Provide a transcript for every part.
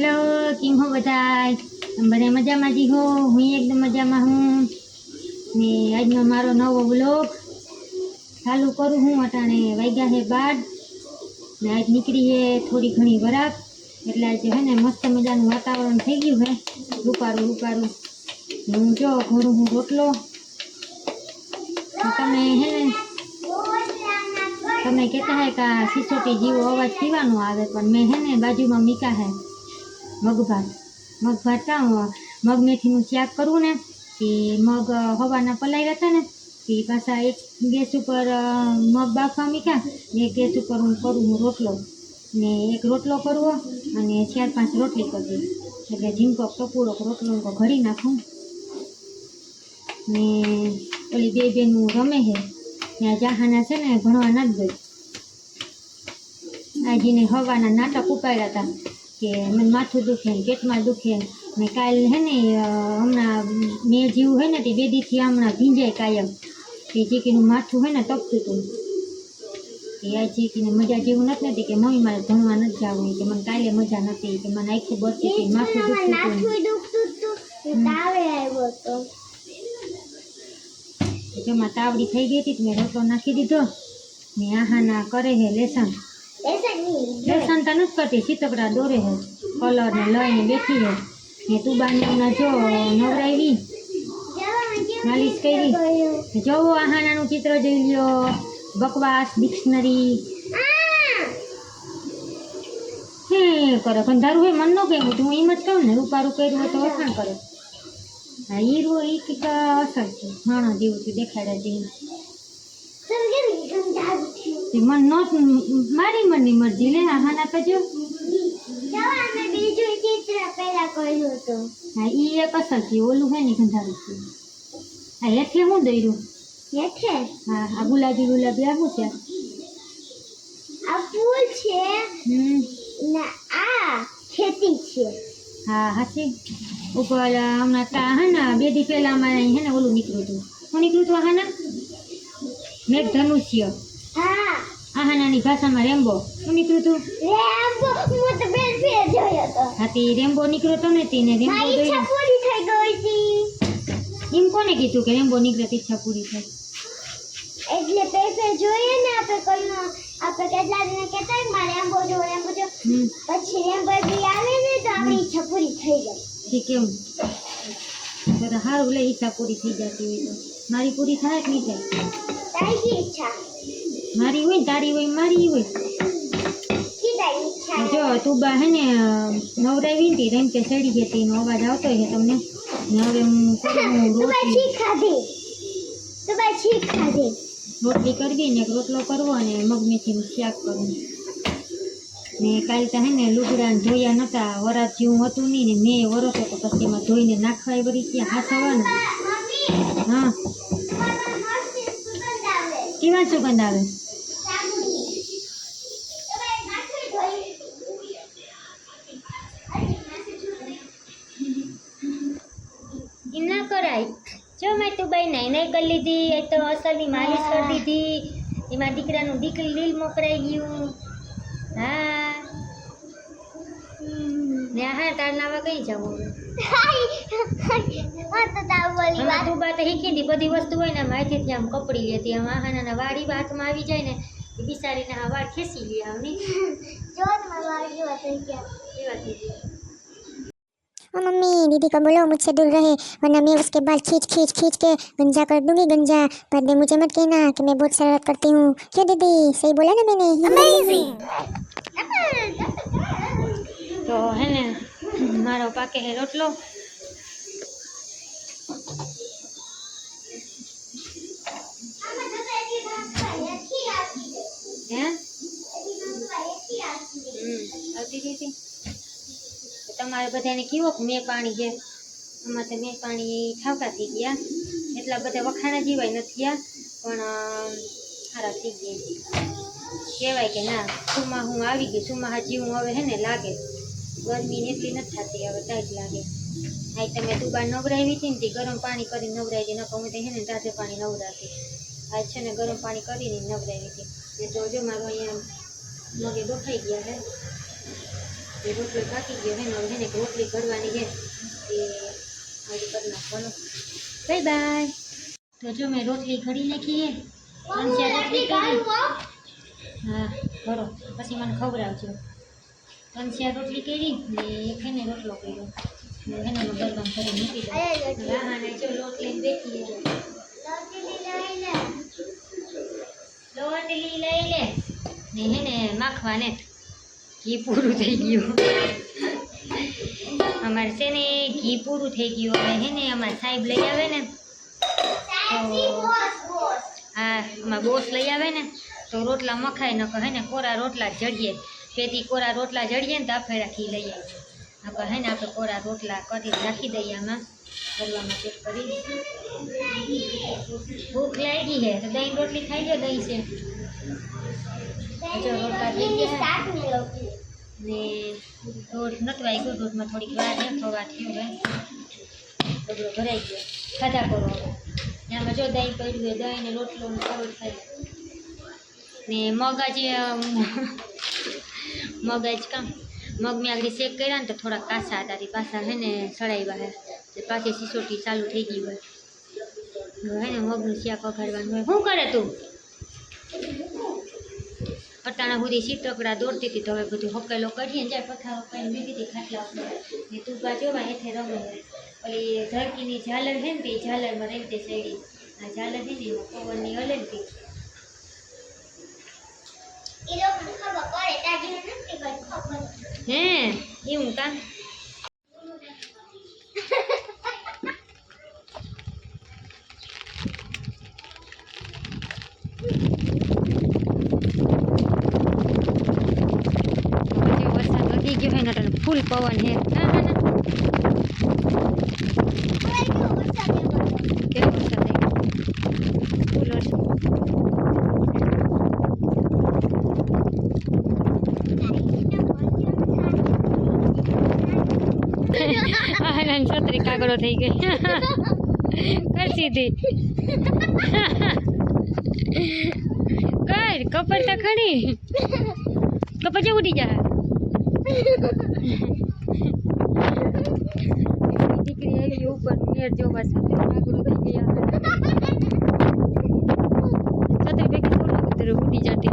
Hello કેમ હો બધા બધા મજામાં જી હો? હું એકદમ મજામાં હું. ને આજનો મારો નવો બ્લોગ ચાલુ કરું હું. અટાણે વાગ્યા છે બાર. ને આજ નીકળી છે થોડી ઘણી વરાપ. એટલે આજે હે ને મસ્ત મજાનું વાતાવરણ થઈ ગયું છે રૂપારું રૂપારું. હું જો ઘોડું હું રોટલો. તમે હે ને, તમે કહેતા હે કે સિસોટી જેવો અવાજ પીવાનો આવે, પણ મેં હે ને બાજુમાં મીકા હે. મગભાત મગભાત કાં મગ મેથીનું શાક કરવું ને તે મગ હવાના પલાવ્યા હતા ને તે પાછા એક ગેસ ઉપર મગ બાફવા મીઠા, ને ગેસ ઉપર હું કરું, હું રોટલો. ને એક રોટલો કરવો, અને ચાર, પાંચ રોટલી કરવી. એટલે ઝીંકો કપૂરો રોટલો ઘડી નાખું. ને ઓલી બે બેનું રમે છે ત્યાં જહાના છે ને, ભણવા જ ગઈ આજીને હવાના નાટક ઉપાડ્યા હતા. કે મને માથું દુખે ને પેટમાં દુખે ને કાલ હે ને હમણાં મેં જેવું હે ને તે બે દીથી હમણાં ભીંજાય કાયમ. તે ચીકીનું માથું હે ને તપતું હતું એ આ ચીકીને મજા જેવું નથી નથી કે મમ્મી મારે ભણવા નથી જવું કે મને કાલે મજા નથી કે મને આખું હતી માથું દુખતું હતું જેમાં તાવડી થઈ ગઈ હતી મેં રોટલો નાખી દીધો. ને આહાના કરે હે લેસન. લેસન તો નથી કરતી સીતકડા દોરે હે કલર ને લઈને બેઠી હે ને તું બાને હમણાં જો નવરાવી માલિશ કરી. જોવો આહાનાનું ચિત્ર જોઈ લ્યો. બકવાસ ડિક્શનરી હે કરે. ગંધારું હે મન ન ગયું તું એમ જ કહું ને રૂપારું કર્યું હોય તો વખાણ કરે. હા હીરો એ કંઈક અસર છે. માણસ જેવું છે દેખાડે જેવું. તે મન નો મારી મનની મરજી. લે આહાના તો હતું. હા ઈ એક અસર છે ઓલું હે ને ગંધારું છે. હા હેઠે હું દઈરું? હા આ ગુલાબી ગુલાબી આવું છે? આ ફૂલ છે. હમ. ખેતી છે. હા હાચી. ઉપર હમણાં કા હે ને બે દી પહેલા અમારે હે ને ઓલું નીકળ્યું હતું. શું નીકળ્યું હતું આહાના મેઘ ધનુષ્ય હા આહાનાની ભાષામાં રેમ્બો. શું નીકળ્યું હતું રેમ્બો? હું તો બેન ફેર જોયો હતો. હાથી રેમ્બો નીકળ્યો તો ને તેને રેમ્બો મારી ઈચ્છા પૂરી થઈ ગઈ હતી. એમ કોને કીધું કે રેમ્બો નીકળે તો ઈચ્છા પૂરી થઈ? એટલે પૈસે જોઈએ ને આપણે કોઈનો. આપણે કેટલા દિને કહેતા હોય મારે રેમ્બો જો રેમ્બો જો પછી રેમ્બો બી આવે ને તો આપણી ઈચ્છા પૂરી થઈ જાય. ઠીક કેમ તો હારું સારું લે ઈચ્છા પૂરી થઈ જતી હોય તો. મારી પૂરી થાય કે નહીં થાય? તારી ઈચ્છા. મારી હોય તારી હોય મારી હોય. જો તું બા હે ને નવરાવી હતી તેમ કે ચડી ગઈ હતી એનો અવાજ આવતો હોય તમને. હવે હું કરું રોટલી. ખાધી. તું કરવી ને રોટલો કરવો અને મગમેથી હું શાક કરવું ને કાલે તો હે ને લુગડા ધોયા નહોતા વરાત જેવું હતું નહીં ને મેં વરસો તો પછી એમાં ધોઈને નાખવાય વળી ત્યાં મમ્મી હા. કેવા સુગંધ આવે સાબુની તમે નાખી ધોઈ અરે નાખી ધોઈ એ ના કરાય. જો મેં તું ભાઈ નહીં નહીં કરી લીધી એ તો અસલની માલિશ કરી દીધી. એમાં દીકરાનું દીકરી લીલ મોકરાઈ ગયું. હા. ને હા તાર નાવા કઈ જવું હા તો વાત. બા તો શીખી હતી બધી વસ્તુ હોય ને માહિતી આમ કપડી લેતી આમ આહાના વાડી હાથમાં આવી જાય ને એ બિચારીને આ વાળ ખેંચી લે આવની. જો તમારો વાત થઈ ગયા. થઈ જાય ओ मम्मी दीदी को बोलो मुझसे दूर रहे वरना मैं उसके बाल खींच खींच खींच के गंजा कर दूँगी गंजा। पर दे मुझे मत कहना कि मैं बहुत शरारत करती हूँ। क्यों दीदी? सही बोला ना मैंने। तो है ना मारो पाके है। रोटलो हैं હે તમારે બધાને કીવો કે મેં પાણી છે આમાં તો મેં પાણી ઠાવકા થઈ ગયા. એટલા બધા વખાણા જીવાય નથી ગયા, પણ સારા થઈ ગયા. કહેવાય કે ના, સુમાં હું આવી ગઈ, સુમાં જીવું હવે હે ને લાગે. ગરમી એટલી નથી થતી, હવે ટાઈટ લાગે. આ તમે દુબા નવરાવી હતી ને તે ગરમ પાણી કરીને નવરાવી હતી નકર હું તો હે ને તાજે પાણી નવરાતી. આજ છે ને ગરમ પાણી કરીને નવરાવી હતી. ને તો જો મારું અહીંયા મગે દુખાઈ ગયા છે. એ રોટલી પાકી ગયો હે ને હવે હે એક રોટલી કરવાની છે, એ હજી કરી નાખવાનું. Bye bye. તો જો મેં રોટલી ઘડી નાખી છે રોટલી કરી. હા કરો પછી મને ખવડાવજો. ત્રણ ચાર રોટલી કરી, ને એક હે રોટલો કર્યો. એને હે ને મૂકી દો રાહાને જો લોટ લઈને બેઠી લોટલી લઈ લે. ને હે ને માખવાને. ઘી પૂરું થઈ ગયું. અમારે છે ને ઘી પૂરું થઈ ગયું. હવે હે ને અમારે સાહેબ લઈ આવે ને, તો હા એમાં બોસ લઈ આવે ને, તો રોટલા મખાય ન કહે ને કોરા રોટલા જડીએ. પેથી કોરા રોટલા જડીએ ને તો આફેડા ઘી લઈ આવીએ. આ કહે ને આપણે કોરા રોટલા કરી રાખી દઈએ આમાં. ગરવામાં ચેક કરી. ભૂખ લાગી છે તો દહીં રોટલી ખાઈ લો દહીં છે. જો રોટલા થઈ ગયા. ને રોટ નથી ગયું રોટમાં થોડીક વાર છે થોડા થયું હવે. ડબલો ભરાઈ ગયો. ખાધા કરો હવે. એમાં દહીં પડ્યું હોય દહીં ને રોટલો ને ચાવલ ખાઈ ને મગ આજે અમ, મગ આજ કામ. મગ મેં આગળ શેક કર્યા ને તો થોડા કાસા હતા પાછા હે ને સળાવ્યા હે. પાછી સિસોટી ચાલુ થઈ ગઈ હોય. હે ને મગનું શાક વઘાડવાનું હોય. શું કરે તું? અટાણા સુધી સીતકડા દોડતી હતી તો હવે બધું હકેલો કરીએ ને જાય પથારો કરીને બીજી હતી ખાટલા ઉપર ને તું બાજુ હેઠે રમે છે ઓલી ધરકીની ઝાલર છે ને તે ઝાલરમાં રહી તે શેડી આ ઝાલર છે ને એમાં પવનની હલે ને તે હે એવું કા હવે જો વરસાદ વધી ગયો હોય ને તો ફૂલ પવન હે ના ના ના કેવો વરસાદ થઈ ગયો ફૂલ વરસાદ આનંદ છત્રી કાગડો થઈ ગઈ કર સીધી કર કપડ તો ખડી કપડ જે ઉડી જા દીકરી આવી ઉપર જોવા છત્રી થઈ ગયા છત્રી ભેગી ઉડી જતી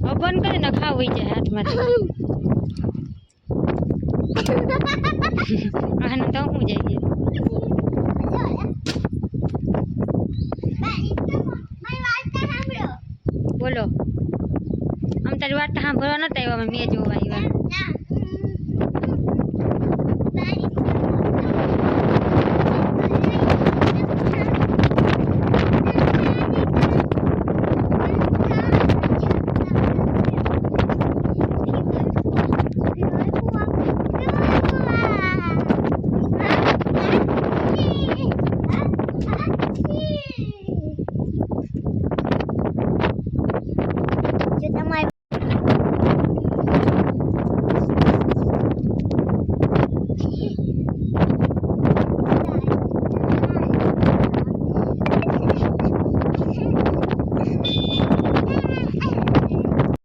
હવે બંધ કરે ને ખાવ વહી જાય હાથમાંથી આને તો હું જાય બોલો. આમ તારી વાત સાંભળવા નતા આવ્યા મેં જોવા આવ્યા